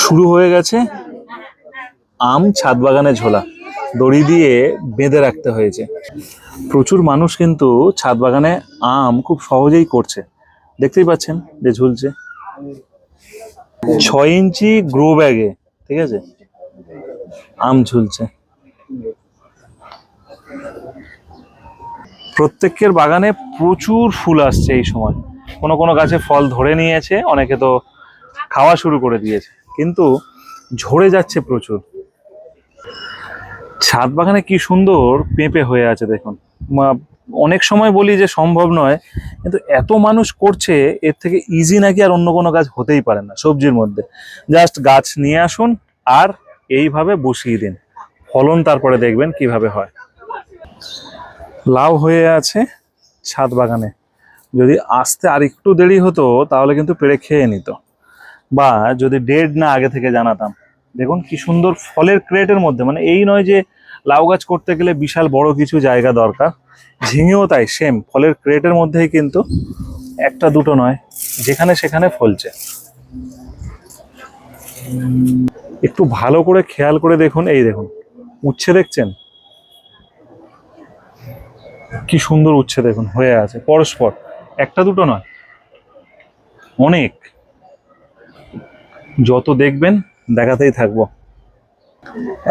শুরু হয়ে গেছে আম ছাদ বাগানে ঝোলা, দড়ি দিয়ে বেঁধে রাখতে হয়েছে। প্রচুর মানুষ কিন্তু ছাদ বাগানে আম খুব সহজেই করছে। দেখতেই পাচ্ছেন যে ঝুলছে। ছয় ইঞ্চি গ্রো ব্যাগে, ঠিক আছে? আম ঝুলছে। প্রত্যেকের বাগানে প্রচুর ফুল আসছে এই সময়। কোনো কোনো গাছে ফল ধরে নিয়েছে, অনেকে তো খাওয়া শুরু করে দিয়েছে। কিন্তু ঝরে যাচ্ছে প্রচুর। ছাদ বাগানে কি সুন্দর পেঁপে হয়ে আছে দেখুন। অনেক সময় বলি যে সম্ভব নয়, কিন্তু এত মানুষ করছে, এর থেকে ইজি নাকি আর অন্য কোনো গাছ হতেই পারে না সবজির মধ্যে। জাস্ট গাছ নিয়ে আসুন আর এইভাবে বসিয়ে দিন। ফলন তারপরে দেখবেন কীভাবে হয়। লাউ হয়ে আছে ছাদ বাগানে। যদি আসতে আর একটু দেরি হতো, তাহলে কিন্তু পেড়ে খেয়ে নিত। বা যদি ডেড না আগে থেকে জানাতাম। দেখুন কি সুন্দর ফলের ক্রেটের মধ্যে মানে এই নয় যে লাউ গাছ করতে গেলে বিশাল বড় কিছু জায়গা দরকার, ঝিঙেও তাই সেম ফলের ক্রেটের মধ্যেই কিন্তু একটা দুটো নয়, যেখানে সেখানে ফলছে। একটু ভালো করে খেয়াল করে দেখুন, এই দেখুন, উচ্ছে দেখছেন? কি সুন্দর উচ্ছে দেখুন, হয়ে আছে, পরস্পর, একটা দুটো নয়, অনেক। যত দেখবেন দেখাতেই থাকব।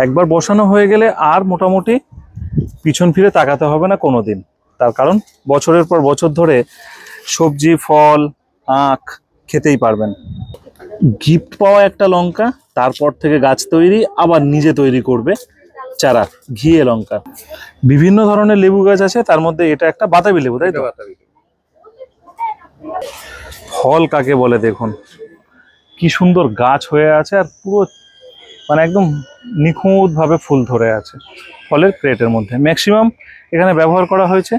একবার বসানো হয়ে গেলে আর মোটামুটি পিছন ফিরে তাকাতে হবে না কোনো দিন তার কারণ বছরের পর বছর ধরে সবজি ফল আখ খেতেই পারবেন। গিফট পাওয়া একটা লঙ্কা তারপর থেকে গাছ তৈরি আবার নিজে তৈরি করবে চারা ঘিয়ে লঙ্কা। বিভিন্ন ধরনের লেবু গাছ আছে তার মধ্যে এটা একটা বাতাবি লেবু তাই তো? ফল কাকে বলে দেখুন। কি সুন্দর গাছ হয়ে আছে আর পুরো মানে একদম নিখুঁতভাবে ফুল ধরে আছে ফলের ক্রেটের মধ্যে। ম্যাক্সিমাম এখানে ব্যবহার করা হয়েছে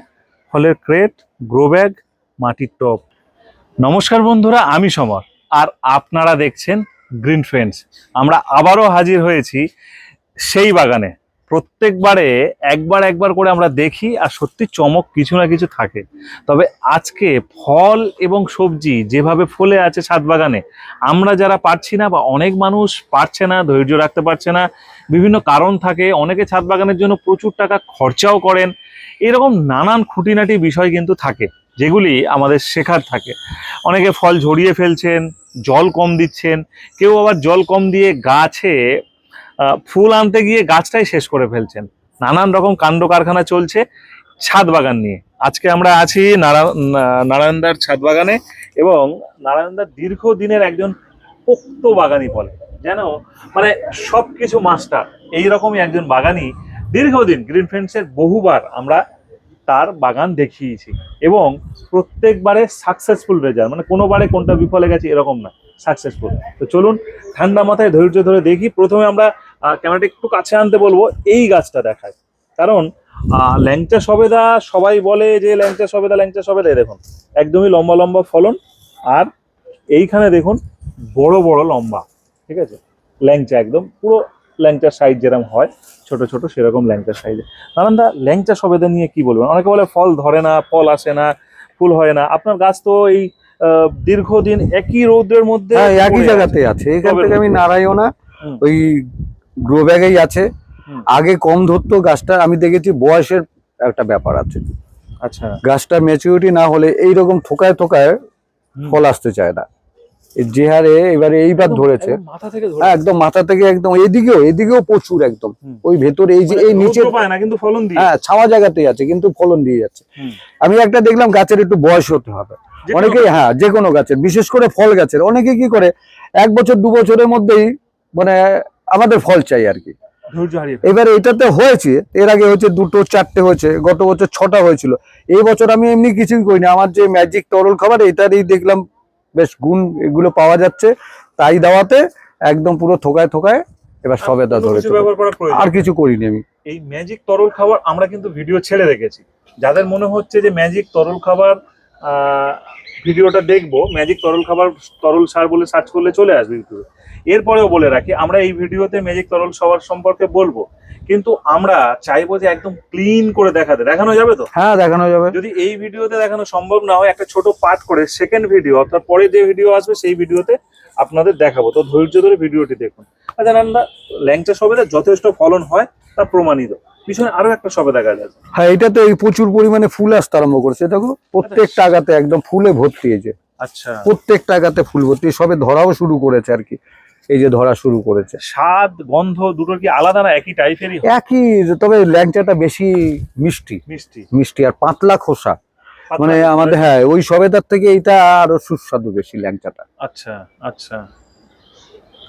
ফলের ক্রেট গ্রো ব্যাগ মাটির টপ নমস্কার বন্ধুরা, আমি সমর। আর আপনারা দেখছেন গ্রিন ফ্রেন্ডস আমরা আবারও হাজির হয়েছি সেই বাগানে। প্রত্যেকবারে একবার একবার করে আমরা দেখি আর সত্যি চমক কিছু না কিছু থাকে। তবে আজকে ফল এবং সবজি যেভাবে ফলে আছে ছাদ বাগানে, আমরা যারা পারছি না বা অনেক মানুষ পারছে না, ধৈর্য রাখতে পারছে না, বিভিন্ন কারণ থাকে, অনেকে ছাদ বাগানের জন্য প্রচুর টাকা খরচাও করেন, এরকম নানান খুঁটিনাটি বিষয় কিন্তু থাকে, যেগুলি আমাদের শেখার থাকে। অনেকে ফল ঝরিয়ে ফেলছেন, জল কম দিচ্ছেন, কেউ আবার জল কম দিয়ে গাছে ফুল আনতে গিয়ে গাছটাই শেষ করে ফেলছেন। নানান রকম কাণ্ড কারখানা চলছে ছাদ বাগান নিয়ে। আজকে আমরা আছি নারা- নারায়ণদার ছাদ বাগানে এবং নারায়ণদার দীর্ঘদিনের একজন পোক্ত বাগানি বলে। যেন মানে সবকিছু মাস্টার। এইরকমই একজন বাগানি দীর্ঘদিন গ্রিন ফ্রেন্ডসের বহুবার আমরা তার বাগান দেখিয়েছি এবং প্রত্যেকবারে সাকসেসফুল রেজাল্ট মানে কোনোবারে কোনটা বিফলে গেছে এরকম না সাকসেসফুল তো চলুন ঠান্ডা মাথায় ধৈর্য ধরে দেখি। প্রথমে আমরা ক্যামেরাটা একটু কাছে আনতে বলব এই গাছটা দেখায়। কারণ ল্যাংচা সবেদা সবাই বলে যে ল্যাংচা সবেদা ল্যাংচা সবেদা দেখুন একদমই লম্বা লম্বা ফলন। আর এইখানে দেখুন বড় বড় লম্বা ঠিক আছে? ল্যাংচা একদম পুরো ল্যাংচার সাইজ যেরকম হয় ছোট ছোট সেরকম ল্যাংচার সাইজে নানানদা ল্যাংচা সবেদা নিয়ে কি বলবেন? অনেকে বলে ফল ধরে না ফল আসে না ফুল হয় না। আপনার গাছ তো এই দীর্ঘদিন একই রৌদ্রের মধ্যে হ্যাঁ একই জায়গাতে আছে। এখান থেকে আমি। নারায়ণা ওই গ্রো ব্যাগেই আছে। আগে কম ধরতো গাছটা আমি দেখেছি বয়সের একটা ব্যাপার আছে। আচ্ছা। গাছটা ম্যাচিউরিটি না হলে এই রকম থোকায় থোকায় ফল আসতে চায় না। যে হারে এবারে এইবার ধরেছে। একদম মাথা থেকে হ্যাঁ একদম মাথা থেকে একদম এদিকেও এদিকেও প্রচুর একদম। ওই ভেতরে এই যে মানে এই নিচে কিন্তু ফলন হ্যাঁ ছাওয়া জায়গাতেই আছে কিন্তু ফলন দিয়ে যাচ্ছে। আমি একটা দেখলাম গাছের একটু বয়স হতে হবে। অনেকেই হ্যাঁ যে কোনো গাছের বিশেষ করে ফল গাছের। অনেকে কি করে এক বছর দু বছরের মধ্যেই মানে আমাদের ফল চাই আর কি। এবার। এটাতে হয়েছে এর আগে হয়েছে দুটো চারটে হয়েছে গত বছর ছটা হয়েছিল। এই বছর আমি এমনি কিছুই করিনি। আমার যে ম্যাজিক তরল খাবার এটারই দেখলাম বেশ গুণ এগুলো পাওয়া যাচ্ছে। তাই দেওয়াতে একদম পুরো থোকায় থোকায় এবার সবেদা করার আর কিছু করিনি আমি। এই ম্যাজিক তরল খাবার আমরা কিন্তু ভিডিও ছেড়ে রেখেছি। যাদের মনে হচ্ছে যে ম্যাজিক তরল খাবার আহ, ভিডিওটা দেখব ম্যাজিক তরল খাবার তরল সার বলে সার্চ করলে চলে আসবে ইউটিউবে এরপরেও বলে রাখি আমরা এই ভিডিওতে ম্যাজিক তরল সবার সম্পর্কে বলব কিন্তু আমরা চাইব যে একদম ক্লিন করে দেখাতে। দেখানো যাবে তো? হ্যাঁ দেখানো যাবে। যদি এই ভিডিওতে দেখানো সম্ভব না হয় একটা ছোট পার্ট করে সেকেন্ড ভিডিও অর্থাৎ পরে যে ভিডিও আসবে সেই ভিডিওতে আপনাদের দেখাবো। তো ধৈর্য ধরে ভিডিওটি দেখুন। আচ্ছা নান্দা ল্যাংচা সবেদা যথেষ্ট ফলন হয় তা প্রমাণিত। পিছনে আরও একটা সবেদা গাছ আছে হ্যাঁ এটাতে এই প্রচুর পরিমাণে ফুল আসতে আরম্ভ করেছে। দেখো প্রত্যেকটা আগাতে একদম ফুলে ভর্তি যে আচ্ছা। প্রত্যেকটা আগাতে ফুল ভর্তি সবে ধরাও শুরু করেছে আর কি। এই যে ধরা শুরু করেছে। স্বাদ গন্ধ দুটো কি আলাদা না একই টাইপেরই একই তবে ল্যাংচাটা বেশি মিষ্টি। মিষ্টি। মিষ্টি আর পাতলা খোসা। মানে আমাদের হ্যাঁ ওই সবেদার থেকে এটা আরও সুস্বাদু বেশি ল্যাংচাটা। আচ্ছা আচ্ছা।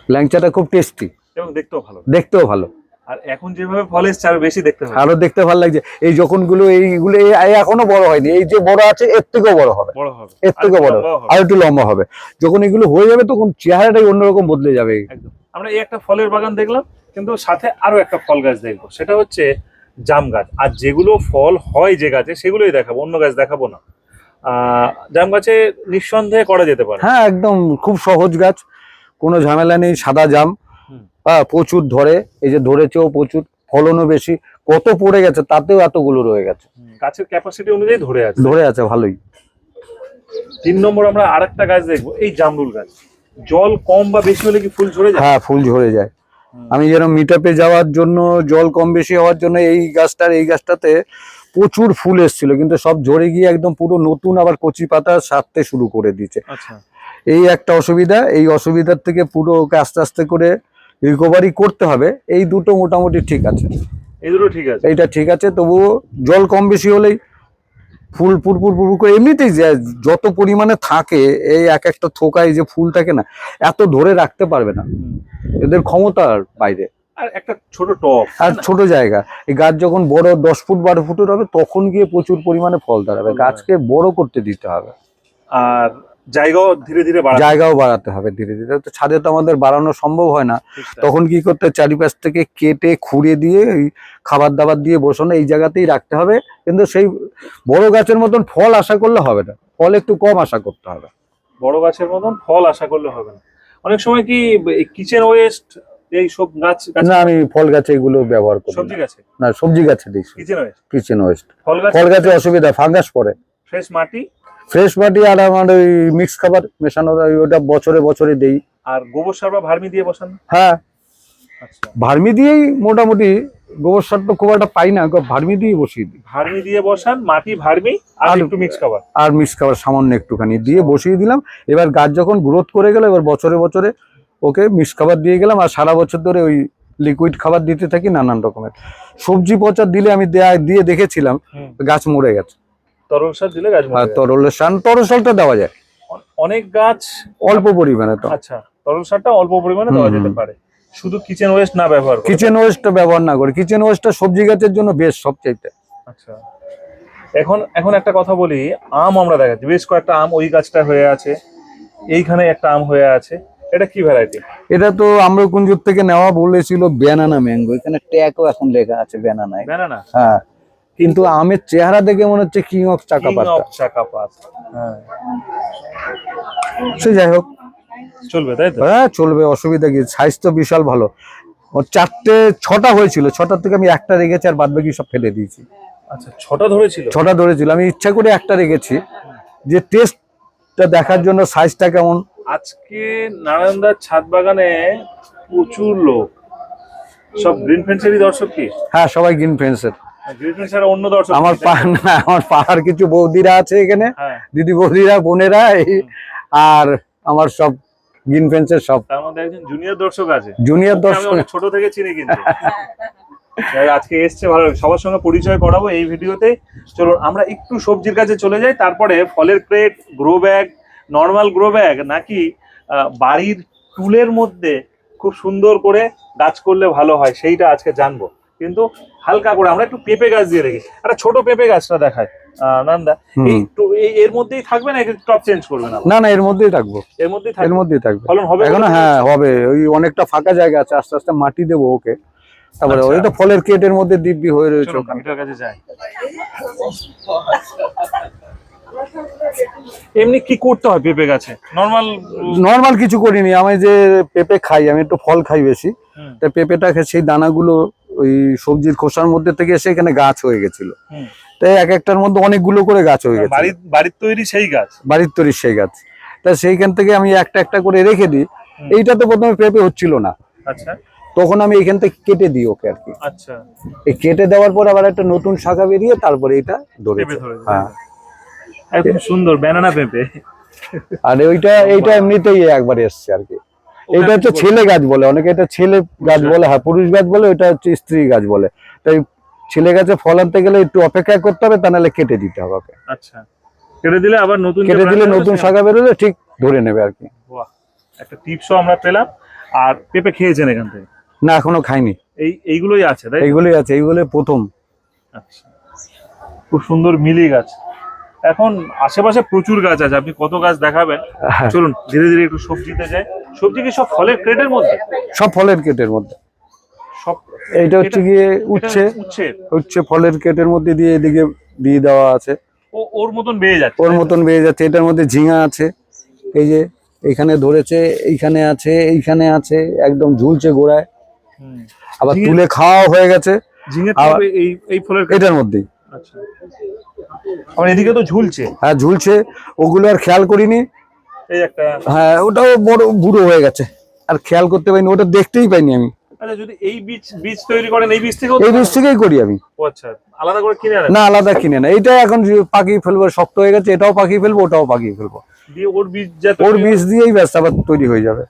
ল্যাংচাটা খুব টেস্টি। এবং দেখতেও ভালো। দেখতেও ভালো। আর এখন যেভাবে ফল এসছে আরও বেশি দেখতে ভালো আরও দেখতে ভালো লাগছে। এই যখনগুলো এইগুলো এই- এই এখনও বড় হয়নি। এই যে বড় আছে এর থেকেও বড় হবে। বড় হবে। এর থেকে আরেকটু বড় আর একটু লম্বা হবে। যখন এগুলো হয়ে যাবে তখন চেহারাটাই অন্যরকম বদলে যাবে। একদম। আমরা এই একটা ফলের বাগান দেখলাম কিন্তু সাথে আরও একটা ফল গাছ দেখব। সেটা হচ্ছে জাম গাছ। আর যেগুলো ফল হয় যে গাছে সেগুলোই দেখাবো। অন্য গাছ দেখাবো না। জাম গাছে নিঃসন্দেহে করা যেতে পারে। হ্যাঁ একদম। খুব সহজ গাছ। কোনো ঝামেলা নেই সাদা জাম। হ্যাঁ প্রচুর ধরে এই যে ধরেছেও প্রচুর ফলনও বেশি কত পড়ে গেছে তাতেও এতগুলো রয়ে গেছে। গাছের ক্যাপাসিটি অনুযায়ী ধরে আছে। ধরে আছে ভালোই। তিন নম্বর আমরা আরেকটা গাছ দেখব এই জামরুল গাছ। জল কম বা বেশি হলে কি ফুল ঝরে যায়? হ্যাঁ ফুল ঝরে যায়। আমি যেন মিটাপে যাওয়ার জন্য জল কম বেশি হওয়ার জন্য এই গাছটার এই গাছটাতে প্রচুর ফুল এসেছিল কিন্তু সব ঝরে গিয়ে একদম পুরো নতুন আবার কচি পাতা সারতে শুরু করে দিয়েছে। আচ্ছা। এই একটা অসুবিধা এই অসুবিধার থেকে পুরো ওকে আস্তে আস্তে করে রিকভারি করতে হবে এই দুটো মোটামুটি ঠিক আছে। এই দুটো ঠিক আছে। এইটা ঠিক আছে তবুও জল কম বেশি হলেই ফুল পুরপুর পুরপুর করে এমনিতেই যে- যত পরিমাণে থাকে এই এক একটা থোকায় যে ফুল থাকে না এত ধরে রাখতে পারবে না। এদের ক্ষমতার বাইরে। আর একটা ছোট টপ। আর ছোট জায়গা এই গাছ যখন বড় দশ ফুট বারো ফুটের হবে তখন গিয়ে প্রচুর পরিমাণে ফল দাঁড়াবে। গাছকে বড় করতে দিতে হবে। আর জায়গাও ধীরে ধীরে জায়গাও বাড়াতে হবে ধীরে ধীরে। তো ছাদে তো আমাদের বাড়ানো সম্ভব হয় না। তখন কি করতে চারিপাশ থেকে কেটে খুঁড়ে দিয়ে এই খাবার দাবার দিয়ে বসানো এই জায়গাতেই রাখতে হবে। কিন্তু সেই বড় গাছের মতন ফল আশা করলে হবে না। ফল একটু কম আশা করতে হবে। বড় গাছের মতন ফল আশা করলে হবে না। অনেক সময় কি কিচেন ওয়েস্ট এই সব গাছ না আমি ফল গাছে এগুলো ব্যবহার করি সবজি। গাছে? না সবজি গাছে দিই। কিচেন ওয়েস্ট কিচেন ওয়েস্ট ফল ফল গাছে অসুবিধা ফাঙ্গাস পড়ে। ফ্রেশ মাটি ফ্রেশ মাটি আর আমার ওই মিক্স খাবার মেশানো ওই- ওটা বছরে বছরে দেই। আর গোবর সার বা ভার্মি দিয়ে বসান? হ্যাঁ। আচ্ছা। ভার্মি দিয়েই মোটামুটি গোবর সার তো খুব একটা পাই না ভার্মি দিয়েই বসিয়ে দিই। ভার্মি দিয়ে বসান মাটি ভার্মি আর একটু মিক্স খাবার। আর মিক্স খাবার সামান্য একটুখানি দিয়ে বসিয়ে দিলাম। এবার গাছ যখন গ্রোথ করে গেল এবার বছরে বছরে ওকে মিক্স খাবার দিয়ে গেলাম আর সারা বছর ধরে ওই লিকুইড খাবার দিতে থাকি নানান রকমের। সবজি পচা দিলে আমি দেয়া- দিয়ে দেখেছিলাম গাছ মরে গেছে। তরল সার দিলে গাছ আর যাবে। তরলের তরল সালটা দেওয়া যায়। অনেক গাছ অল্প পরিমাণে তো। আচ্ছা তরল সারটা অল্প পরিমাণে দেওয়া যেতে পারে। শুধু কিচেন ওয়েস্ট না ব্যবহার করে। কিচেন ওয়েস্টটা ব্যবহার না করে। কিচেন ওয়েস্টটা সবজি গাছের জন্য বেশ সবচাইতে। আচ্ছা। এখন এখন একটা কথা বলি আম আমরা দেখাচ্ছি। বেশ কয়েকটা আম ওই গাছটা হয়ে আছে। এইখানে একটা আম হয়ে আছে। এটা কি ভ্যারাইটি এটা তো আম্রকুঞ্জুর থেকে নেওয়া বলেছিল ব্যানানা ম্যাঙ্গো এখানে ট্যাগও এখন লেখা আছে ব্যানানায় ব্যানানা হ্যাঁ। কিন্তু আমের চেহারা দেখে মনে হচ্ছে কিং অফ চাকা কিং পাতা অফ চাকাপাত হ্যাঁ। সে যাই হোক। চলবে তাই তো? হ্যাঁ চলবে অসুবিধা কি? সাইজ তো বিশাল ভালো। ও চারটে ছটা হয়েছিল। ছটার থেকে আমি একটা রেখেছি আর বাদ বাকি সব ফেলে দিয়েছি। আচ্ছা ছটা ধরেছিল? ছটা ধরেছিল। আমি ইচ্ছা করে একটা রেখেছি। যে টেস্টটা দেখার জন্য সাইজটা কেমন? আজকে নারায়ণদার ছাদ বাগানে প্রচুর লোক। সব গ্রিন ফেন্সেরই দর্শক কি? হ্যাঁ সবাই গ্রিন ফ্রেন্ডসের দর্শক আমার আমার পাড়ার কিছু বৌদিরা আছে এখানে। হ্যাঁ। দিদি বৌদিরা বোনেরা আর আমার সব গ্রিন ফেন্সের সব। তার মধ্যে একজন জুনিয়র দর্শক আছে। জুনিয়র দর্শক। ছোট থেকে চিনি কিন্তু। আজকে এসছে ভালো সবার সঙ্গে পরিচয় করাবো এই ভিডিওতে। চলুন আমরা একটু সবজির কাছে চলে যাই। তারপরে ফলের crate grow bag normal grow bag নাকি বাড়ির টুলের মধ্যে খুব সুন্দর করে গাছ করলে ভালো হয় সেইটা আজকে জানব। কিন্তু হালকা করে আমরা একটু পেঁপে গাছ দিয়ে রেখে একটা ছোট পেঁপে গাছটা দেখায় নান্দা। এর মধ্যেই থাকবে না টপ চেঞ্জ করবে না? না না এর মধ্যেই থাকব। এর মধ্যেই এর মধ্যেই থাকবে। ফলন হবে এখনও হ্যাঁ হবে। ওই অনেকটা ফাঁকা জায়গা আছে আস্তে আস্তে মাটি দেবো ওকে। তারপরে আচ্ছা। ওই তো ফলের কেটের মধ্যে দিব্যি হয়ে রয়েছে ওখানে। কাছে যাই। এমনি কি করতে হয় পেঁপে গাছে? নর্মাল নর্মাল কিছু করিনি আমি যে পেঁপে খাই আমি একটু ফল খাই বেশি। তাই পেঁপেটা খে- সেই দানাগুলো ওই সবজির খোসার মধ্যে থেকে এসে এখানে গাছ হয়ে গেছিল। তাই এক একটার মধ্যে অনেকগুলো করে গাছ হয়ে গেছে বাড়ির তৈরি সেই গাছ? বাড়ির তৈরি সেই গাছ। তা সেইখান থেকে আমি একটা একটা করে রেখে দিই। এইটা তো প্রথমে পেঁপে হচ্ছিল না। আচ্ছা। তখন আমি এখান থেকে কেটে দিই ওকে আর কি। আচ্ছা। এই কেটে দেওয়ার পর আবার একটা নতুন শাখা বেরিয়ে তারপরে এটা ধরে হ্যাঁ। একদম সুন্দর ব্যানানা পেঁপে। আর ওইটা এইটা এমনিতেই একবার এসছে আর কি। এটা হচ্ছে ছেলে গাছ বলে অনেকে এটা ছেলে গাছ বলে হ্যাঁ পুরুষ গাছ বলে ওইটা হচ্ছে স্ত্রী গাছ বলে। তাই ছেলে গাছে ফল আনতে গেলে একটু অপেক্ষা করতে হবে তা নাহলে কেটে দিতে হবে ওকে। আচ্ছা। কেটে দিলে আবার নতুন কেটে দিলে নতুন শাখা বেরোলে ঠিক ধরে নেবে আর কি। বাহ একটা টিপসও আমরা পেলাম। আর পেঁপে খেয়েছেন এখান থেকে? না এখনও খাইনি। এই এইগুলোই আছে তাই? এইগুলোই আছে এইগুলো প্রথম। আচ্ছা। খুব সুন্দর মিলি গাছ। এখন আশেপাশে প্রচুর গাছ আছে আপনি কত গাছ দেখাবেন? হ্যাঁ। চলুন ধীরে ধীরে একটু সবজিতে যাই। সবজি কি সব ফলের ক্রেটের মধ্যে? সব ফলের কেটের মধ্যে। সব এইটা হচ্ছে গিয়ে উচ্ছে। উচ্ছে ফলের কেটের মধ্যে দিয়ে এদিকে দিয়ে দেওয়া আছে। ওর মতন বেয়ে যাচ্ছে। ওর মতন বেরিয়ে যাচ্ছে। এটার মধ্যে ঝিঙা আছে। এই যে এইখানে ধরেছে এইখানে আছে এইখানে আছে একদম ঝুলছে গোড়ায়। আবার তুলে খাওয়া হয়ে গেছে। এটার মধ্যেই। আচ্ছা। আবার এদিকে তো ঝুলছে। হ্যাঁ ঝুলছে। ওগুলো আর খেয়াল করিনি। এই একটা হ্যাঁ ওটাও বড় বুড়ো হয়ে গেছে। আর খেয়াল করতে পারিনি ওটা দেখতেই পাইনি আমি। আচ্ছা যদি এই বীজ বীজ তৈরি করেন এই বীজ থেকেও এই বীজ থেকেই করি আমি। আচ্ছা আলাদা করে কিনে না আলাদা কিনে না। এটা এখন পাকিয়ে ফেলব শক্ত হয়ে গেছে এটাও পাকিয়ে ফেলব ওটাও পাকিয়ে ফেলব। দিয়ে ওর বীজ ওর বীজ দিয়েই ব্যাস আবার তৈরি হয়ে যাবে।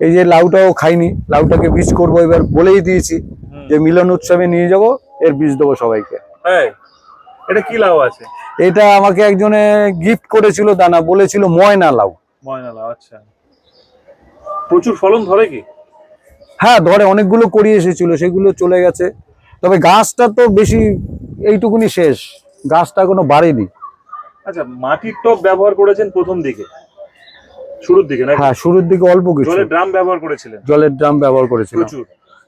এই যে লাউটাও খাইনি লাউটাকে বীজ করব এবার বলেই দিয়েছি যে মিলন উৎসবে নিয়ে যাব এর বীজ দেবো সবাইকে। হ্যাঁ। এটা কি লাউ আছে? এটা আমাকে একজনে গিফট করেছিল দানা বলেছিল ময়না লাউ। ময়না লাউ আচ্ছা। প্রচুর ফলন ধরে কি? হ্যাঁ ধরে অনেকগুলো করি এসেছিল সেগুলো চলে গেছে। তবে গাছটা তো বেশি এইটুকুনি শেষ গাছটা কোনো বাড়েনি। আচ্ছা মাটির টব ব্যবহার করেছেন প্রথম দিকে? শুরুর দিকে নাকি? হ্যাঁ শুরুর দিকে অল্প কিছু। জলের ড্রাম ব্যবহার করেছিলেন? জলের ড্রাম ব্যবহার করেছিলাম। প্রচুর।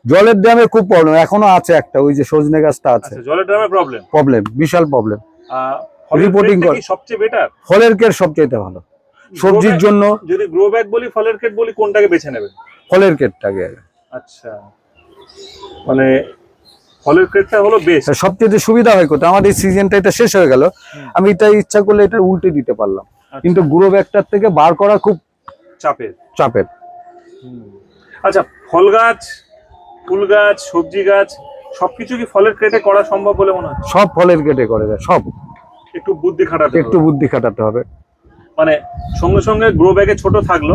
জলের ড্যামে খুব প্রবলেম এখনও আছে একটা ওই যে সজনে গাছটা আছে। আচ্ছা জলের ড্রামে প্রবলেম প্রবলেম বিশাল প্রবলেম রিপোর্টিং কর। সবচেয়ে বেটার ফলের কের সবচেয়ে ভালো। সবজির জন্য যদি গ্রো ব্যাগ বলি ফলের কেট বলি কোনটাকে বেছে নেবেন? ফলের কেটটাকে আচ্ছা। মানে ফলের ক্ষেতটা হলো বেস্ট সবচেয়ে সুবিধা হয় কোথায়? আমাদের সিজনটা এটা শেষ হয়ে গেল। আমি এটা ইচ্ছা করলে এটা উল্টে দিতে পারলাম। আচ্ছা। কিন্তু গুঁড়ো ব্যাগটার থেকে বার করা খুব চাপের। চাপের। আচ্ছা ফল গাছ ফুল গাছ সবজি গাছ সবকিছু কি ফলের ক্রেটে করা সম্ভব বলে মনে হয় সব ফলের কেটে করে দেয় সব। একটু বুদ্ধি খাটাতে একটু বুদ্ধি খাটাতে হবে। মানে সঙ্গে সঙ্গে গ্রো ব্যাগে ছোট থাকল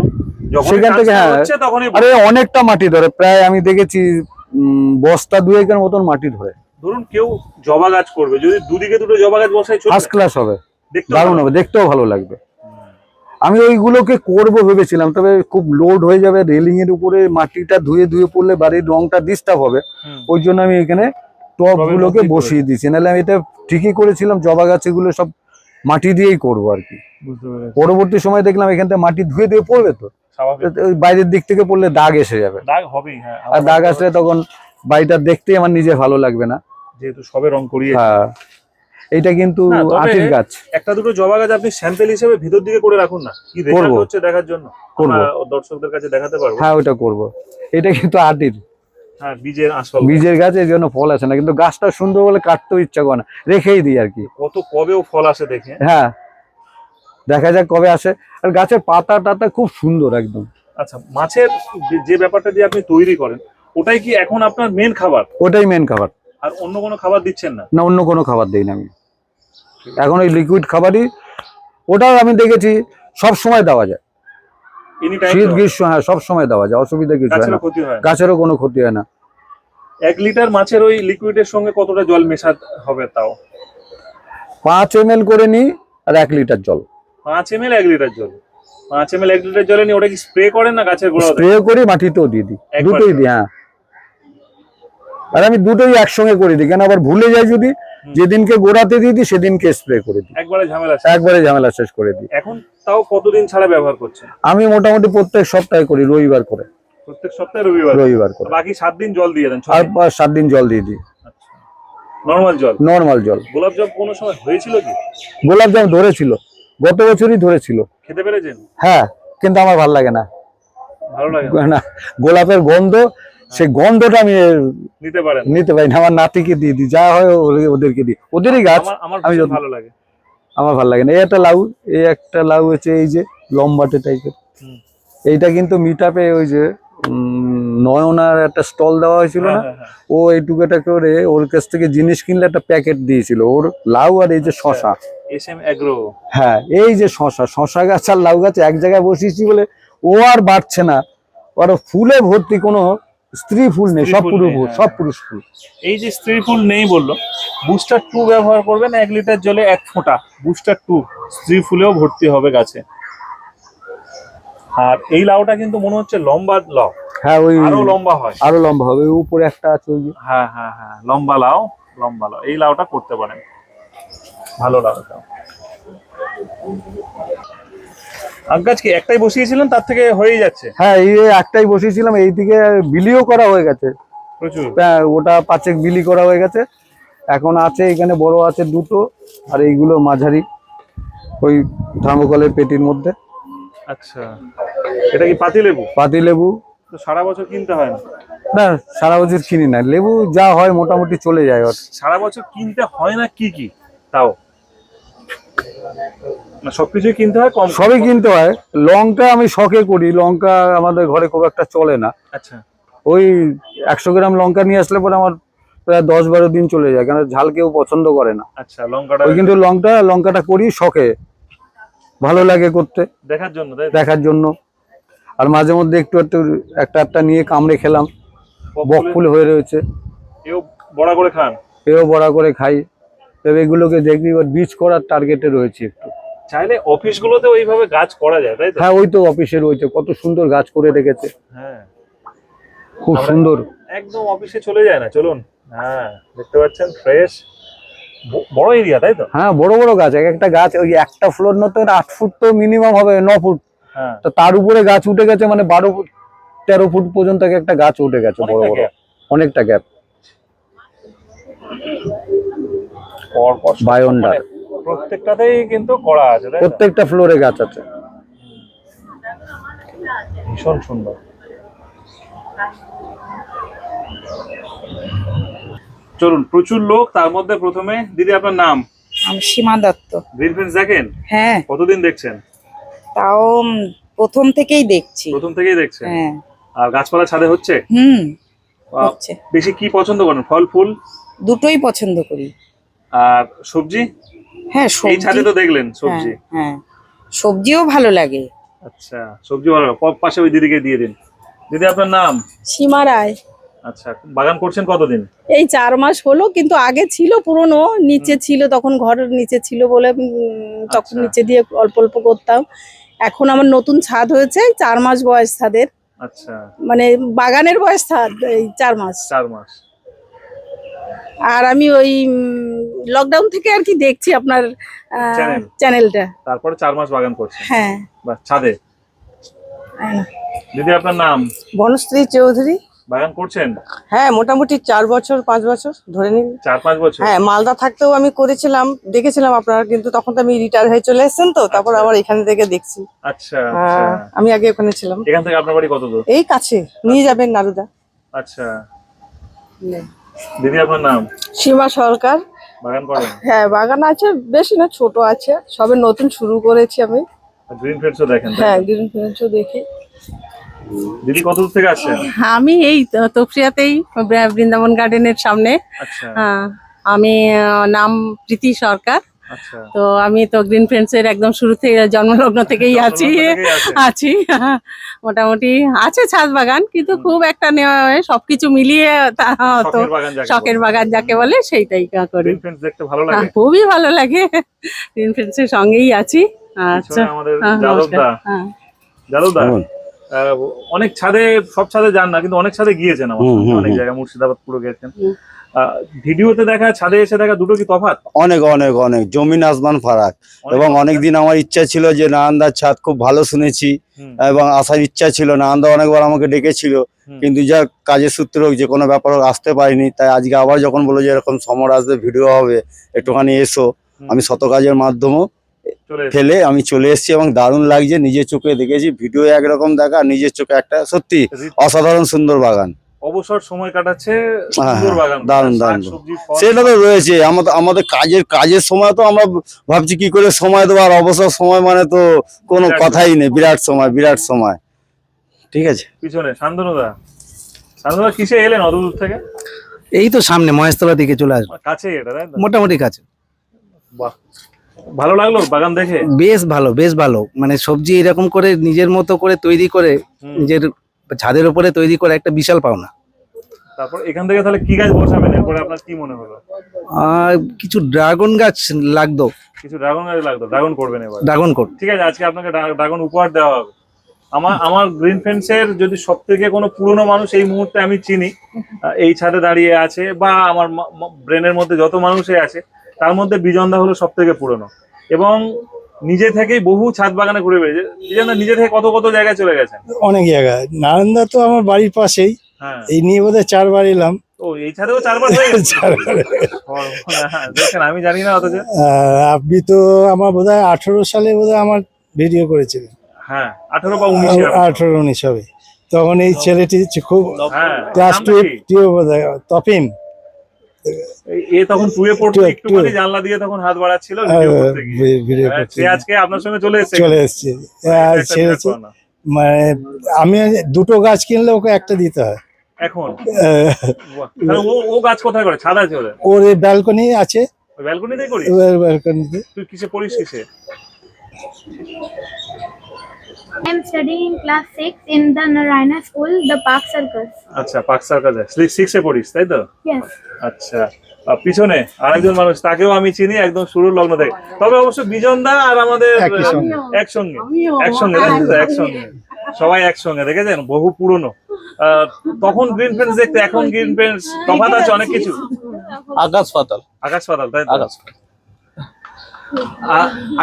সেখান থেকে হ্যাঁ। তখনই আরে অনেকটা মাটি ধরে প্রায় আমি দেখেছি বস্তা দুয়েকের মতন মাটি ধরে। ধরুন কেউ জবা গাছ করবে যদি দুদিকে দুটো জবা গাছ চলবে ফার্স্ট ক্লাস হবে দারুণ হবে দেখতেও ভালো লাগবে। আমি ওইগুলোকে করব ভেবেছিলাম তবে খুব লোড হয়ে যাবে রেলিং এর উপরে মাটিটা ধুয়ে ধুয়ে পড়লে বাড়ির রংটা ডিস্টার্ব হবে। ওই জন্য আমি এখানে টব গুলোকে বসিয়ে দিয়েছি নাহলে আমি এটা ঠিকই করেছিলাম জবা গাছগুলো সব মাটি দিয়েই করব আর কি। পরবর্তী সময় দেখলাম এখান থেকে মাটি ধুয়ে ধুয়ে পড়বে তো? ওই বাইরের দিক থেকে পড়লে দাগ এসে যাবে। দাগ হবেই হ্যাঁ। আর দাগ আসলে তখন বাড়িটা দেখতেই আমার নিজে ভালো লাগবে না। যেহেতু সবে রং করিয়ে হ্যাঁ। এইটা কিন্তু আটির গাছ। একটা দুটো জবা গাছ আপনি স্যাম্পেল হিসেবে ভিতর দিকে করে রাখুন না। কি রেজাল্ট হচ্ছে দেখার জন্য? করব। দর্শকদের কাছে দেখাতে পারব। হ্যাঁ ওটা করব। এটা কিন্তু আটির। হ্যাঁ বীজের আসল। বীজের গাছ এর জন্য ফল আসে না কিন্তু গাছটা সুন্দর বলে কাটতেও ইচ্ছা করে না। রেখেই দিই আর কি। কত কবেও ফল আসে দেখে? হ্যাঁ দেখা যাক কবে আসে। আর গাছের পাতা টাতা খুব সুন্দর একদম। আচ্ছা মাছের যে ব্যাপারটা দিয়ে আপনি তৈরি করেন ওটাই কি এখন আপনার মেন খাবার? ওটাই মেন খাবার। আর অন্য কোনো খাবার দিচ্ছেন না? না অন্য কোনো খাবার দিই না আমি। এখন ওই লিকুইড খাবারই ওটাও আমি দেখেছি সব সময় দেওয়া যায়। শীত গ্রীষ্ম হ্যাঁ সব সময় দেওয়া যায় অসুবিধা কিছু হয় না। না। গাছেরও কোনো ক্ষতি হয় না। এক লিটার মাছের ওই লিকুইডের সঙ্গে কতটা জল মেশা হবে তাও? পাঁচ এম করে নিই আর এক লিটার জল। পাঁচ এম এক লিটার জল। পাঁচ এম এক লিটার জলে নিয়ে ওটা কি স্প্রে করেন না গাছের গোড়া স্প্রে করি মাটিতেও দিয়ে দিই। দুটোই দিই হ্যাঁ। আর আমি দুটোই একসঙ্গে করে দিই কেন আবার ভুলে যাই যদি যেদিনকে গোড়াতে দিয়ে দিই সেদিনকে স্প্রে করে দিই। একবারে ঝামেলা। একবারে ঝামেলা শেষ করে দিই। এখন তাও কতদিন ছাড়া ব্যবহার করছেন? আমি মোটামুটি প্রত্যেক সপ্তাহে করি রবিবার করে। প্রত্যেক সপ্তাহে রবিবার? রবিবার করে। বাকি সাত দিন জল দিয়ে দেন আর পাঁচ সাত দিন জল দিয়ে দিই। নর্মাল জল? নর্মাল জল। গোলাপ জল কোনো সময় হয়েছিল কি? গোলাপ জাম ধরেছিল। গত বছরই ধরেছিল। খেতে পেরেছেন? হ্যাঁ কিন্তু আমার ভালো লাগে না। ভালো লাগে না? না গোলাপের গন্ধ সেই গন্ধটা আমি নিতে পারেন। নিতে পারি না আমার নাতিকে দিয়ে দিই যা হয় ওদেরকে দিই। ওদেরই গাছ আমি ভালো লাগে। আমার ভালো লাগে না। এই একটা লাউ এই একটা লাউ হচ্ছে এই যে লম্বাটে টাইপের এইটা কিন্তু মিটাপে ওই যে নয়নার একটা স্টল দেওয়া হয়েছিল না? হ্যাঁ, হ্যাঁ, ও এইটুকুটা করে ওর কাছ থেকে জিনিস কিনলে একটা প্যাকেট দিয়েছিল। ওর লাউ আর এই যে শশা। হ্যাঁ এই যে শশা শশা গাছ আর লাউ গাছ এক জায়গায় বসিয়েছি বলে ও আর বাড়ছে না। ওর ফুলে ভর্তি কোনো স্ত্রী ফুল নেই সব পুরুষ ফুল হ্যাঁ। সব পুরুষ ফুল। এই যে স্ত্রী ফুল নেই বলল বুস্টার টু ব্যবহার করবেন এক লিটার জলে এক ফোঁটা। বুস্টার টু স্ত্রী ফুলেও ভর্তি হবে গাছে। আর এই লাউটা কিন্তু মনে হচ্ছে লম্বা লাউ। হ্যাঁ ওই আরও লম্বা হয়। আরও লম্বা হবে উপরে একটা আছে ওই হ্যাঁ হ্যাঁ হ্যাঁ লম্বা লাউ লম্বা লাউ। এই লাউটা করতে পারেন। ভালো লাউ। এটা গাছ কি একটাই বসিয়েছিলেন তার থেকে হয়েই যাচ্ছে। হ্যাঁ এই একটাই বসিয়েছিলাম এই দিকে বিলিও করা হয়ে গেছে। প্রচুর। হ্যাঁ, ওটা পাঁচেক বিলি করা হয়ে গেছে। এখন আছে এখানে বড় আছে দুটো আর এইগুলো মাঝারি ওই থার্মোকলের পেটির মধ্যে। আচ্ছা। এটা কি পাতি লেবু? পাতি লেবু। তো সারা বছর কিনতে হয় না? না সারা বছর কিনি না। লেবু যা হয় মোটামুটি চলে যায়। সারা বছর কিনতে হয় না কি কি? তাও। সবকিছুই কিনতে হয় কম সবই কিনতে হয়। লঙ্কা আমি শখে করি লঙ্কা আমাদের ঘরে খুব একটা চলে না। আচ্ছা। ওই একশো গ্রাম লঙ্কা নিয়ে আসলে পরে আমার প্রায় দশ বারো দিন চলে যায় কেন ঝাল কেউ পছন্দ করে না। আচ্ছা লঙ্কাটা ওই কিন্তু লঙ্কা লঙ্কাটা করি শখে। ভালো লাগে করতে দেখার জন্য দেখার জন্য। আর মাঝে মধ্যে একটু একটু একটা একটা নিয়ে কামড়ে খেলাম বক ফুল হয়ে রয়েছে। এও বড়া করে খান? এও বড়া করে খাই তবে এগুলোকে দেখবি বীজ করার টার্গেটে রয়েছে একটু। চাইলে অফিসগুলোতে ওইভাবে গাছ করা যায় তাই তো? হ্যাঁ ওই তো অফিসে রয়েছে কত সুন্দর গাছ করে রেখেছে। হ্যাঁ। খুব সুন্দর। একদম অফিসে চলে যায় না চলুন। হ্যাঁ দেখতে পাচ্ছেন ফ্রেশ। বড় এরিয়া তাই তো? হ্যাঁ বড় বড় গাছ এক একটা গাছ ওই একটা ফ্লোর মতো আট ফুট তো মিনিমাম হবে ন ফুট। হ্যাঁ। তো তার উপরে গাছ উঠে গেছে মানে বারো ফুট তেরো ফুট পর্যন্ত এক একটা গাছ উঠে গেছে বড় বড়। অনেকটা গ্যাপ বায়ন্ডার মানে প্রত্যেকটাতেই কিন্তু করা আছে প্রত্যেকটা ফ্লোরে গাছ আছে। ভীষণ সুন্দর। চলুন প্রচুর লোক তার মধ্যে প্রথমে দিদি আপনার নাম? আমি সীমা দত্ত। গ্রিন দেখেন হ্যাঁ। কতদিন দেখছেন? তাও প্রথম থেকেই দেখছি। প্রথম থেকেই দেখছেন? হ্যাঁ। আর গাছপালা ছাদে হচ্ছে? হুম হচ্ছে। বেশি কি পছন্দ করেন ফল ফুল? দুটোই পছন্দ করি। আর সবজি? হ্যাঁ এই সবজি ছাদে তো দেখলেন হ্যাঁ, সবজি। হ্যাঁ। সবজিও ভালো লাগে। আচ্ছা সবজি ভালো পাশে ওই দিদিকে দিয়ে দিন। দিদি আপনার নাম? সীমা রায়। আচ্ছা বাগান করছেন কতদিন? এই চার মাস হলো কিন্তু আগে ছিল পুরনো নিচে ছিল তখন ঘরের নিচে ছিল বলে তখন আচ্ছা। নিচে দিয়ে অল্প অল্প করতাম। এখন আমার নতুন ছাদ হয়েছে চার মাস বয়স ছাদের। আচ্ছা। মানে বাগানের বয়স ছাদ এই চার মাস। চার মাস। আর আমি ওই লকডাউন থেকে আর কি দেখছি আপনার চ্যানেলটা তারপরে চার মাস বাগান করছেন হ্যাঁ। বা ছাদে। দিদি আপনার নাম? বনশ্রী চৌধুরী। বাগান করছেন? হ্যাঁ মোটামুটি চার বছর পাঁচ বছর ধরে নিন। চার পাঁচ বছর? হ্যাঁ মালদা থাকতেও আমি করেছিলাম দেখেছিলাম আপনার কিন্তু তখন তো আমি রিটায়ার হয়ে চলে এসেছেন তো তারপর আচ্ছা। আবার এখানে থেকে দেখছি। আচ্ছা আচ্ছা। আমি আগে ওখানে ছিলাম। এখান থেকে আপনার বাড়ি কত দূর এই কাছে নিয়ে যাবেন নারুদা আচ্ছা। দিদি আপনার নাম? সীমা সরকার। বাগান করেন? হ্যাঁ বাগান আছে বেশি না ছোট আছে। সবে নতুন শুরু করেছি আমি। গ্রিন ফ্রেন্ডসও দেখেন? হ্যাঁ গ্রিন ফ্রেন্ডসও দেখি। দিদি কত দূর থেকে আসছেন? আমি এই তো- তপসিয়াতেই বৃন্দাবন গার্ডেনের সামনে। আচ্ছা। আমি নাম প্রীতি সরকার। তো আমি তো গ্রিন ফ্রেন্ডস এর একদম শুরু থেকে জন্মলগ্ন থেকেই আছি। আছি। মোটামুটি আছে ছাদ বাগান কিন্তু খুব একটা নেওয়া হয় সবকিছু মিলিয়ে তা- তো শখের বাগান যাকে বলে। সেইটাই করি। গ্রিন ফ্রেন্ডস দেখতে ভালো লাগে? খুবই ভালো লাগে। গ্রিন ফ্রেন্ডস এর সঙ্গেই আছি। আচ্ছা। হ্যাঁ, হ্যাঁ। অনেক ছাদে সব ছাদে যান না কিন্তু অনেক ছাদে গিয়েছেন আমার অনেক জায়গায় মুর্শিদাবাদ পুরো গেছেন ভিডিওতে দেখা ছাদে এসে দেখা দুটো কি তফাৎ? অনেক অনেক অনেক। জমিন আসমান ফারাক। এবং তফাৎ। অনেকদিন আমার ইচ্ছা ছিল যে নান্দার ছাদ খুব ভালো শুনেছি এবং আসার ইচ্ছা ছিল। নান্দা অনেকবার আমাকে ডেকেছিল। কিন্তু যা কাজের সূত্রে হোক যে কোনো ব্যাপার আসতে পারিনি। তাই আজকে আবার যখন বলল যে এরকম সমর আসবে ভিডিও হবে একটুখানি এসো। আমি শত কাজের মাধ্যমেও ফেলে আমি চলে এসেছি এবং দারুণ লাগছে। নিজের চোখে দেখেছি। ভিডিও একরকম দেখা নিজের চোখে একটা সত্যি অসাধারণ সুন্দর বাগান। অবসর সময় কাটাচ্ছে। সবজি, ফল। সেটা তো রয়েছে। আমাদের আমাদের কাজের কাজের সময় তো আমরা ভাবছি কি করে সময় দেবো আর অবসর সময় মানে তো কোনো কথাই নেই বিরাট সময় বিরাট সময়। ঠিক আছে? পিছনে শান্তনুদা শান্তনুদা কিসে এলেন অত দূর থেকে? এই তো সামনে মহেশতলা দিকে চলে আসব। কাছে এটা মোটামুটি কাছে। বাহ। ভালো লাগল বাগান দেখে? বেশ ভালো বেশ ভালো। মানে সবজি এরকম করে নিজের মতো করে তৈরি করে নিজের ছাদের উপরে তৈরি করে একটা বিশাল পাওনা। তারপর এখান থেকে তাহলে কি গাছ বসাবেন? এরপরে আপনার কি মনে হলো? আর কিছু ড্রাগন গাছ লাগতো। কিছু ড্রাগন গাছ লাগতো ড্রাগন করবেন এবার। ড্রাগন কোট ঠিক আছে আজকে আপনাকে ড্রা- ড্রাগন উপহার দেওয়া হবে। আমার আমার গ্রিন ফেন্সের যদি সব থেকে কোনো পুরনো মানুষ এই মুহূর্তে আমি চিনি এই ছাদে দাঁড়িয়ে আছে বা আমার ব্রেনের মধ্যে যত মানুষই আছে তার মধ্যে বিজনদা হলো সব থেকে পুরনো। এবং নিজে থেকেই বহু ছাদ বাগানে ঘুরে বেড়েছে। বিজনদা নিজে থেকে কত কত জায়গায় চলে গেছেন? অনেক জায়গায়। নারায়ণদা তো আমার বাড়ির পাশেই। এই নিয়ে বোধহয় চারবার এলাম। ও চারবার হয়ে চারবার। হ্যাঁ, দেখেন আমি জানি না অথচ। আপনি তো আমার বোধহয় আঠেরো সালে বোধহয় আমার ভিডিও করেছিলেন। হ্যাঁ আঠারো বা উনিশ আঠেরো উনিশ হবে। তখন এই ছেলেটি খুব হ্যাঁ ক্লাস টু বোধহয় তপিন এ তখন টুয়ে পড়তো টুয়ে, একটুখানি জানলা দিয়ে তখন হাত বাড়াচ্ছিল ভিডিও করতে গিয়ে। হ্যাঁ, সে আজকে আপনার সঙ্গে চলে এসেছে। চলে এসছে। মানে আমি দুটো গাছ কিনলে ওকে একটা দিতে হয়। এখন। তাহলে ও ও গাছ কোথায় করে? ছাদ আছে ওদের? ওর ব্যালকনি আছে। ওই ব্যালকনিতেই করি ব্যালকনিতে তুই কিসে পড়িস কিসে? I'm studying class 6 in the Narayana School, the Park Circus. আচ্ছা পার্ক সার্কাসে সিক্সে পড়িস তাই তো? Yes. আচ্ছা। আর পিছনে আরেকজন মানুষ তাকেও আমি চিনি একদম শুরুর লগ্ন থেকে তবে অবশ্য বিজন দা আর আমাদের একসঙ্গে। একসঙ্গে একসঙ্গে। সবাই একসঙ্গে দেখেছেন? বহু পুরনো। তখন গ্রিন ফেন্স দেখতে এখন গ্রিন ফেন্স তফাৎ আছে অনেক কিছু। আকাশ পাতাল। আকাশ পাতাল তাই আকাশ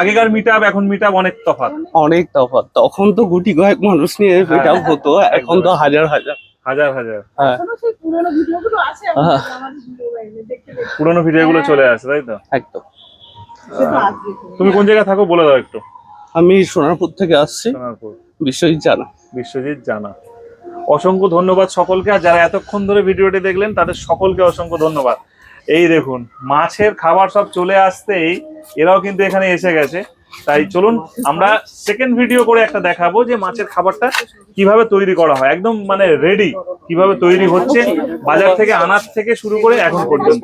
আগেকার মিট অনেক মিট অনেক তফাৎ। অনেক তফাৎ। তখন তো গুটি কয়েক মানুষ নিয়ে meet up হতো এখন তো হাজার হাজার। হাজার হাজার। পুরোনো হ্যাঁ। পুরোনো ভিডিও গুলো চলে আসে তাই তো? একদম। তুমি কোন জায়গায় থাকো বলে দাও একটু। আমি সোনারপুর থেকে আসছি। সোনারপুর। বিশ্বজিৎ জানা। বিশ্বজিৎ জানা। অসংখ্য ধন্যবাদ সকলকে, আর যারা এতক্ষণ ধরে ভিডিওটি দেখলেন, তাদের সকলকে অসংখ্য ধন্যবাদ। এই দেখুন, মাছের খাবার সব চলে আসতেই এরাও কিন্তু এখানে এসে গেছে। তাই চলুন, আমরা সেকেন্ড ভিডিও করে একটা দেখাবো যে মাছের খাবারটা কীভাবে তৈরি করা হয়। একদম মানে রেডি কীভাবে তৈরি হচ্ছে, বাজার থেকে আনার থেকে শুরু করে এখন পর্যন্ত।